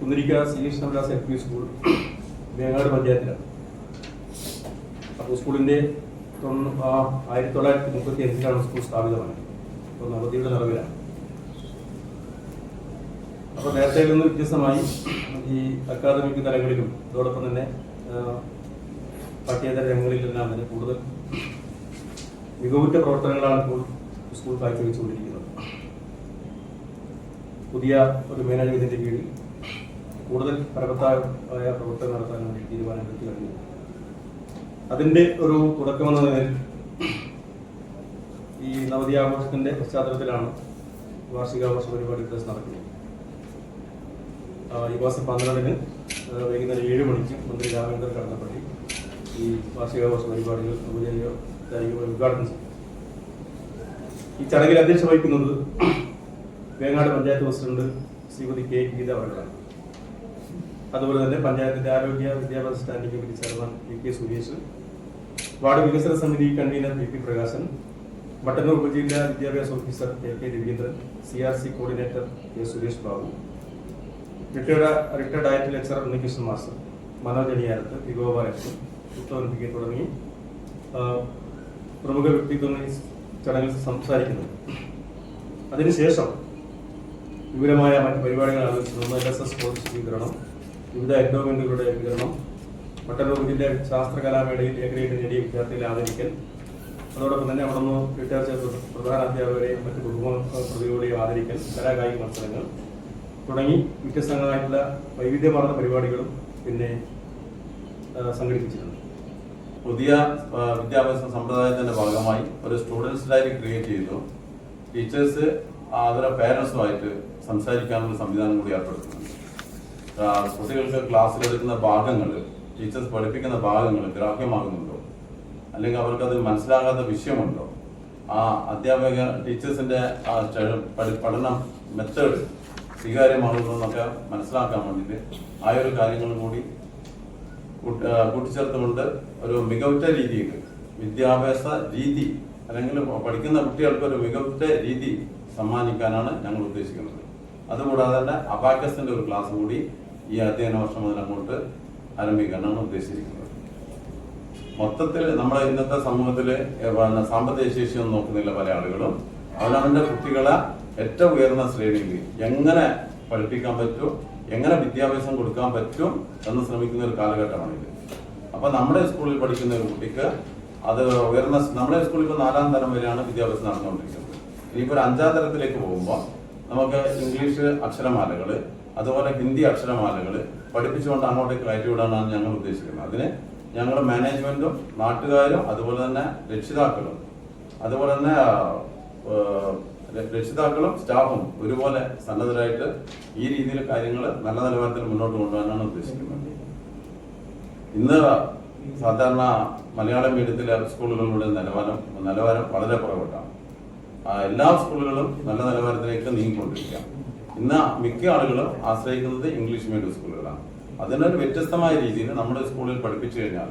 കുന്നിരിക്ക Sree Krishnavilas L P school Vengad പഞ്ചായത്തിലാണ്. അപ്പോൾ സ്കൂളിന്റെ ആയിരത്തി തൊള്ളായിരത്തി മുപ്പത്തി അഞ്ചിലാണ് സ്കൂൾ സ്ഥാപിതമായത്. അപ്പോൾ നവതിയുടെ നിറവിലാണ്. അപ്പോൾ നേരത്തെ നിന്ന് വ്യത്യസ്തമായി ഈ അക്കാദമിക് തലങ്ങളിലും അതോടൊപ്പം തന്നെ പാഠ്യേതര രംഗങ്ങളിലെല്ലാം തന്നെ കൂടുതൽ മികവുറ്റ പ്രവർത്തനങ്ങളാണ് ഇപ്പോൾ സ്കൂൾ കാഴ്ചവെച്ചുകൊണ്ടിരിക്കുന്നത്. പുതിയ ഒരു മാനേജ്മെന്റിന്റെ കീഴിൽ കൂടുതൽ ഫലവത്തായ പ്രവർത്തനം നടത്താൻ വേണ്ടി തീരുമാനമെടുത്തു കഴിഞ്ഞു അതിന്റെ ഒരു തുടക്കമെന്ന നിലയിൽ ഈ നവതി ആഘോഷത്തിന്റെ പശ്ചാത്തലത്തിലാണ് വാർഷികാഘോഷ പരിപാടി ദിവസം നടക്കുന്നത്. ഈ മാസം പന്ത്രണ്ടിന് വൈകുന്നേരം ഏഴ് മണിക്ക് മന്ത്രി രാമേന്ദ്ര കടന്നപ്പള്ളി ഈ വാർഷികാഘോഷ പരിപാടികൾ ഔപചാരികമായി ഉദ്ഘാടനം ചെയ്യും. ഈ ചടങ്ങിൽ അധ്യക്ഷ വഹിക്കുന്നത് വേങ്ങാട് പഞ്ചായത്ത് പ്രസിഡന്റ് ശ്രീമതി കെ. ഗീത അവരുടെ അതുപോലെ തന്നെ പഞ്ചായത്തിന്റെ ആരോഗ്യ വിദ്യാഭ്യാസ standing committee chairman P K Suresh ward വികസന സമിതി convener P P Prakashan Mattannur ഉപജില്ലാ വിദ്യാഭ്യാസ officer K K Raveendran C R C coordinator K Suresh Babu retired retired ആയിട്ട് lecturer Unnikrishnan master Manoj Aniyarath P Gopalakrishnan Uthaman P K തുടങ്ങി പ്രമുഖ വ്യക്തിത്വങ്ങൾ ചടങ്ങിൽ സംസാരിക്കുന്നു. അതിനുശേഷം വിപുലമായ മറ്റ് പരിപാടികൾ ആലോചിച്ചിരുന്നു എൽ എസ് എസ് സ്കോളർഷിപ്പ് വിതരണം. വിവിധ എൻഡോമെന്റുകളുടെ വിതരണം മട്ടന്നൂരിന്റെ ശാസ്ത്രകലാമേളയിൽ എ ഗ്രേഡ് നേടിയ വിദ്യാർത്ഥികളെ ആദരിക്കൽ അതോടൊപ്പം തന്നെ റിട്ടയർ ചെയ്ത പ്രധാന അധ്യാപകരെയും മറ്റ് ബഹുമാന പ്രതികളെയും ആദരിക്കൽ കലാകായിക മത്സരങ്ങൾ തുടങ്ങി വ്യത്യസ്തങ്ങളായിട്ടുള്ള വൈവിധ്യമാർന്ന പരിപാടികളും പിന്നെ സംഘടിപ്പിച്ചിട്ടുണ്ട്. പുതിയ വിദ്യാഭ്യാസ സമ്പ്രദായത്തിന്റെ ഭാഗമായി ഒരു സ്റ്റുഡൻസ് ഡയറി ക്രിയേറ്റ് ചെയ്തു. ടീച്ചേഴ്സ് അവരുടെ പേരൻസുമായിട്ട് സംസാരിക്കാനുള്ള സംവിധാനം കൂടി ഏർപ്പെടുത്തുന്നുണ്ട് ആ, കുട്ടികൾക്ക് ക്ലാസ്സിൽ എടുക്കുന്ന ഭാഗങ്ങൾ ടീച്ചേഴ്സ് പഠിപ്പിക്കുന്ന ഭാഗങ്ങൾ ഗ്രാഹ്യമാകുന്നുണ്ടോ? അല്ലെങ്കിൽ അവർക്ക് അത് മനസ്സിലാകാത്ത വിഷയമുണ്ടോ? ആ അധ്യാപക ടീച്ചേഴ്സിന്റെ പഠന മെത്തേഡ് സ്വീകാര്യമാകുന്നു എന്നൊക്കെ മനസ്സിലാക്കാൻ വേണ്ടിയിട്ട് ആ ഒരു കാര്യങ്ങളും കൂടി കൂട്ടിച്ചേർത്തുകൊണ്ട് ഒരു മികവുറ്റ രീതിയിൽ വിദ്യാഭ്യാസ രീതി അല്ലെങ്കിൽ പഠിക്കുന്ന കുട്ടികൾക്ക് ഒരു മികവുറ്റ രീതി സമ്മാനിക്കാനാണ് ഞങ്ങൾ ഉദ്ദേശിക്കുന്നത്. അതുകൂടാതെ തന്നെ അബാക്കസിന്റെ ഒരു ക്ലാസ് കൂടി ഈ അധ്യയന വർഷം മുതൽ അങ്ങോട്ട് ആരംഭിക്കാനാണ് ഉദ്ദേശിച്ചിരിക്കുന്നത്. മൊത്തത്തിൽ നമ്മുടെ ഇന്നത്തെ സമൂഹത്തിൽ സാമ്പത്തിക ശേഷി സാമ്പത്തിക ശേഷിയൊന്നും നോക്കുന്നില്ല പല ആളുകളും. അവനവന്റെ കുട്ടികളെ ഏറ്റവും ഉയർന്ന ശ്രേണിയിൽ എങ്ങനെ പഠിപ്പിക്കാൻ പറ്റും എങ്ങനെ വിദ്യാഭ്യാസം കൊടുക്കാൻ പറ്റും എന്ന് ശ്രമിക്കുന്ന ഒരു കാലഘട്ടമാണിത് അപ്പൊ നമ്മുടെ സ്കൂളിൽ പഠിക്കുന്ന ഒരു കുട്ടിക്ക് അത് ഉയർന്ന നമ്മുടെ സ്കൂളിൽ ഇപ്പോൾ നാലാം തരം വരെയാണ് വിദ്യാഭ്യാസം നടന്നുകൊണ്ടിരിക്കുന്നത്. ഇനിയിപ്പോൾ ഒരു അഞ്ചാം തരത്തിലേക്ക് പോകുമ്പോൾ നമുക്ക് ഇംഗ്ലീഷ് അക്ഷരമാലകൾ അതുപോലെ ഹിന്ദി അക്ഷരമാലകൾ പഠിപ്പിച്ചുകൊണ്ട് അങ്ങോട്ടേക്ക് കയറ്റിവിടാനാണ് ഞങ്ങൾ ഉദ്ദേശിക്കുന്നത്. അതിന് ഞങ്ങൾ മാനേജ്മെന്റും നാട്ടുകാരും അതുപോലെ തന്നെ രക്ഷിതാക്കളും അതുപോലെ തന്നെ രക്ഷിതാക്കളും സ്റ്റാഫും ഒരുപോലെ സന്നദ്ധരായിട്ട് ഈ രീതിയിൽ കാര്യങ്ങൾ നല്ല നിലവാരത്തിൽ മുന്നോട്ട് കൊണ്ടുപോകാനാണ് ഉദ്ദേശിക്കുന്നത്. ഇന്ന് സാധാരണ മലയാളം മീഡിയത്തിലെ സ്കൂളുകളുടെ നിലവാരം നിലവാരം വളരെ പുറകോട്ടാണ് എല്ലാ സ്കൂളുകളും നല്ല നിലവാരത്തിലേക്ക് നീങ്ങിക്കൊണ്ടിരിക്കുക ഇന്ന് മിക്ക ആളുകളും ആശ്രയിക്കുന്നത് ഇംഗ്ലീഷ് മീഡിയം സ്കൂളുകളാണ്. അതിനൊരു വ്യത്യസ്തമായ രീതിയിൽ നമ്മുടെ സ്കൂളിൽ പഠിപ്പിച്ചു കഴിഞ്ഞാൽ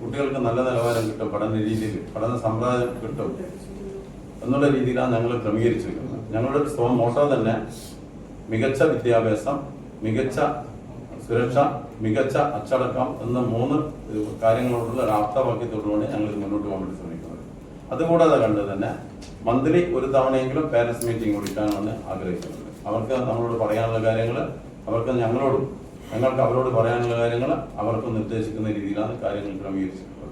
കുട്ടികൾക്ക് നല്ല നിലവാരം കിട്ടും പഠന രീതിയിൽ പഠന സമ്പ്രദായം കിട്ടും എന്നുള്ള രീതിയിലാണ് ഞങ്ങൾ ക്രമീകരിച്ചിരിക്കുന്നത്. ഞങ്ങളുടെ ഒരു മോട്ടോ തന്നെ മികച്ച വിദ്യാഭ്യാസം മികച്ച സുരക്ഷ മികച്ച അച്ചടക്കം എന്ന മൂന്ന് കാര്യങ്ങളോടുള്ള ഒരു ഞങ്ങൾ മുന്നോട്ട് പോകാൻ വേണ്ടി ശ്രമിക്കുന്നത് അതുകൂടാതെ കണ്ട് തന്നെ മന്ത്ലി ഒരു തവണയെങ്കിലും പേരൻസ് മീറ്റിംഗ് വിളിക്കാനാണ് ആഗ്രഹിക്കുന്നത്. അവർക്ക് നമ്മളോട് പറയാനുള്ള കാര്യങ്ങൾ അവർക്ക് ഞങ്ങളോടും ഞങ്ങൾക്ക് അവരോട് പറയാനുള്ള കാര്യങ്ങൾ അവർക്ക് നിർദ്ദേശിക്കുന്ന രീതിയിലാണ് കാര്യങ്ങൾ ക്രമീകരിച്ചിട്ടുള്ളത്.